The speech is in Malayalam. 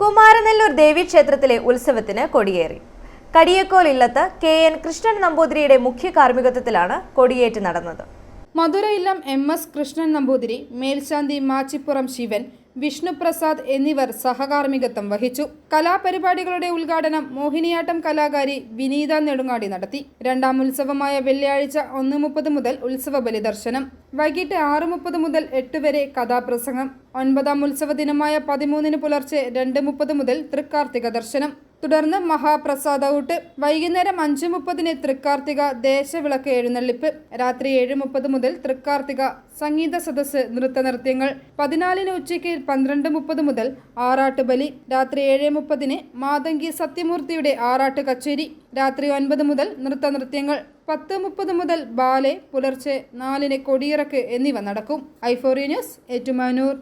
കുമാരനെല്ലൂർ ദേവീക്ഷേത്രത്തിലെ ഉത്സവത്തിന് കൊടിയേറി. കടിയക്കോൽ ഇല്ലത്ത് കെ എൻ കൃഷ്ണൻ നമ്പൂതിരിയുടെ മുഖ്യ കാർമ്മികത്വത്തിലാണ് കൊടിയേറ്റ് നടന്നത്. മധുരയില്ലം എം എസ് കൃഷ്ണൻ നമ്പൂതിരി മേൽശാന്തി മാച്ചിപ്പുറം ശിവൻ വിഷ്ണുപ്രസാദ് എന്നിവർ സഹകാർമ്മികത്വം വഹിച്ചു. കലാപരിപാടികളുടെ ഉദ്ഘാടനം മോഹിനിയാട്ടം കലാകാരി വിനീത നെടുങ്ങാടി നടത്തി. രണ്ടാം ഉത്സവമായ വെള്ളിയാഴ്ച ഒന്ന് മുപ്പത് മുതൽ ഉത്സവ ബലിദർശനം. വൈകിട്ട് ആറ് മുപ്പത് മുതൽ എട്ട് വരെ കഥാപ്രസംഗം. ഒൻപതാം ഉത്സവ ദിനമായ പതിമൂന്നിന് പുലർച്ചെ രണ്ട് മുപ്പത് മുതൽ തൃക്കാർത്തിക ദർശനം. തുടർന്ന് മഹാപ്രസാദൌട്ട് വൈകുന്നേരം അഞ്ച് മുപ്പതിന് തൃക്കാർത്തിക ദേശവിളക്ക് എഴുന്നള്ളിപ്പ് രാത്രി ഏഴ് മുപ്പത് മുതൽ തൃക്കാർത്തിക സംഗീത സദസ്സ് നൃത്തനൃത്യങ്ങൾ പതിനാലിന് ഉച്ചയ്ക്ക് പന്ത്രണ്ട് മുപ്പത് മുതൽ ആറാട്ടുബലി രാത്രി ഏഴ് മുപ്പതിന് മാതങ്കി സത്യമൂർത്തിയുടെ ആറാട്ട് കച്ചേരി രാത്രി ഒൻപത് മുതൽ നൃത്തനൃത്യങ്ങൾ പത്ത് മുപ്പത് മുതൽ ബാലെ പുലർച്ചെ നാലിന് കൊടിയിറക്ക് എന്നിവ നടക്കും. ഐഫോറി ന്യൂസ് ഏറ്റുമാനൂർ.